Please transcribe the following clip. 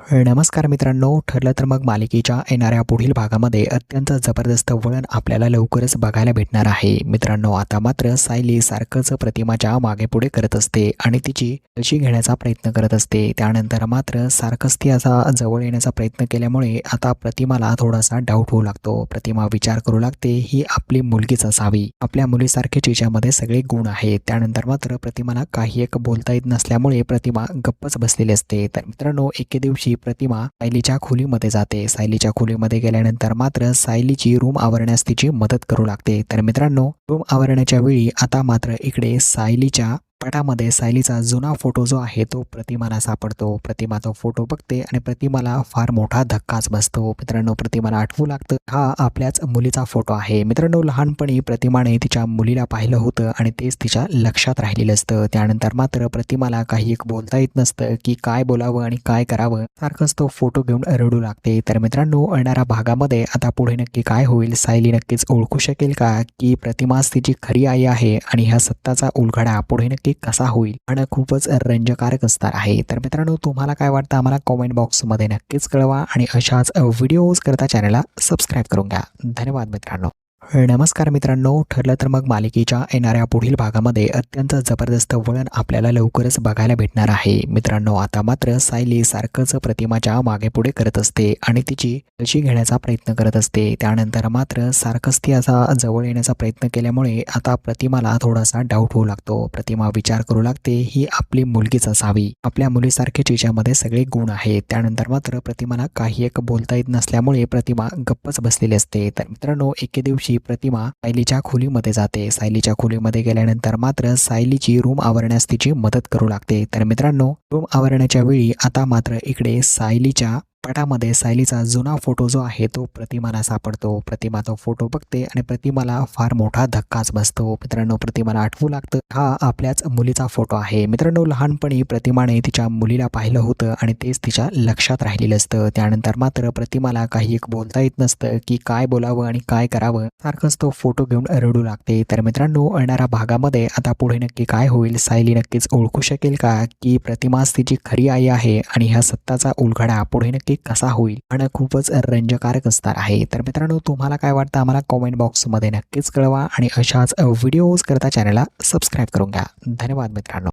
नमस्कार मित्रांनो ठरलं तर मग मालिकेच्या येणाऱ्या पुढील भागामध्ये अत्यंत जबरदस्त वळण आपल्याला लवकरच बघायला भेटणार आहे. मित्रांनो आता मात्र सायली सारखंच प्रतिमाच्या मागे पुढे करत असते आणि तिची लशी घेण्याचा प्रयत्न करत असते. त्यानंतर मात्र सारखंच ती असा जवळ येण्याचा प्रयत्न केल्यामुळे आता प्रतिमाला थोडासा डाऊट होऊ लागतो. प्रतिमा विचार करू लागते ही आपली मुलगीच असावी. आपल्या मुलीसारखे तिच्यामध्ये सगळे गुण आहेत. त्यानंतर मात्र प्रतिमाला काही एक बोलता येत नसल्यामुळे प्रतिमा गप्पच बसलेली असते. तर मित्रांनो एके दिवशी प्रतिमा सायलीच्या खोलीमध्ये जाते. सायलीच्या खोलीमध्ये गेल्यानंतर मात्र सायलीची रूम आवरण्यास तिची मदत करू लागते. तर मित्रांनो रूम आवरण्याच्या वेळी आता मात्र इकडे सायलीच्या पटामध्ये सायलीचा जुना फोटो जो आहे तो प्रतिमाला सापडतो. प्रतिमा तो फोटो बघते आणि प्रतिमाला फार मोठा धक्काच बसतो. मित्रांनो प्रतिमाला आठवू लागतं हा आपल्याच मुलीचा फोटो आहे. मित्रांनो लहानपणी प्रतिमाने तिच्या मुलीला पाहिलं होतं आणि तेच तिच्या लक्षात राहिलेलं असतं. त्यानंतर मात्र प्रतिमाला काही एक बोलता येत नसतं की काय बोलावं आणि काय करावं. सारखंच तो फोटो घेऊन रडू लागते. तर मित्रांनो येणाऱ्या भागामध्ये आता पुढे नक्की काय होईल सायली नक्कीच ओळखू शकेल का की प्रतिमाच तिची खरी आई आहे आणि ह्या सत्ताचा उलघडा पुढे नक्की कसा होईल? आणि खूपच रंजकारक असणार आहे. तर मित्रांनो तुम्हाला काय वाटतं? आम्हाला कॉमेंट बॉक्समध्ये नक्कीच कळवा. आणि अशाच व्हिडिओज करता चॅनलला सबस्क्राईब करून घ्या. धन्यवाद मित्रांनो. नमस्कार मित्रांनो ठरलं तर मग मालिकेच्या येणाऱ्या पुढील भागामध्ये अत्यंत जबरदस्त वळण आपल्याला लवकरच बघायला भेटणार आहे. मित्रांनो आता मात्र सायली सारखंच प्रतिमाच्या मागे पुढे करत असते आणि तिची लशी घेण्याचा प्रयत्न करत असते. त्यानंतर मात्र सारखंच ती असा जवळ येण्याचा प्रयत्न केल्यामुळे आता प्रतिमाला थोडासा डाऊट होऊ लागतो. प्रतिमा विचार करू लागते ही आपली मुलगीच असावी. आपल्या मुलीसारखे तिच्यामध्ये सगळे गुण आहेत. त्यानंतर मात्र प्रतिमाला काही एक बोलता येत नसल्यामुळे प्रतिमा गप्पच बसलेली असते. तर मित्रांनो एके दिवशी प्रतिमा सायलीच्या खोलीमध्ये जाते. सायलीच्या खोलीमध्ये गेल्यानंतर मात्र सायलीची रूम आवरण्यास तिची मदत करू लागते. तर मित्रांनो रूम आवरण्याच्या वेळी आता मात्र इकडे सायलीच्या पटामध्ये सायलीचा जुना फोटो जो आहे तो प्रतिमाला सापडतो. प्रतिमा तो फोटो बघते आणि प्रतिमाला फार मोठा धक्काच बसतो. मित्रांनो प्रतिमाला आठवू लागतं हा आपल्याच मुलीचा फोटो आहे. मित्रांनो लहानपणी प्रतिमाने तिच्या मुलीला पाहिलं होतं आणि तेच तिच्या लक्षात राहिलेलं असतं. त्यानंतर मात्र प्रतिमाला काही एक बोलता येत नसतं की काय बोलावं आणि काय करावं. सारखंच तो फोटो घेऊन रडू लागते. तर मित्रांनो येणाऱ्या भागामध्ये आता पुढे नक्की काय होईल सायली नक्कीच ओळखू शकेल का की प्रतिमाच तिची खरी आई आहे आणि ह्या सत्ताचा उलघडा पुढे नक्की कसा होईल आणि खूपच रंजकारक असणार आहे. तर मित्रांनो तुम्हाला काय वाटतं? आम्हाला कॉमेंट बॉक्समध्ये नक्कीच कळवा आणि अशाच व्हिडिओज करता चॅनलला सबस्क्राईब करून घ्या. धन्यवाद मित्रांनो.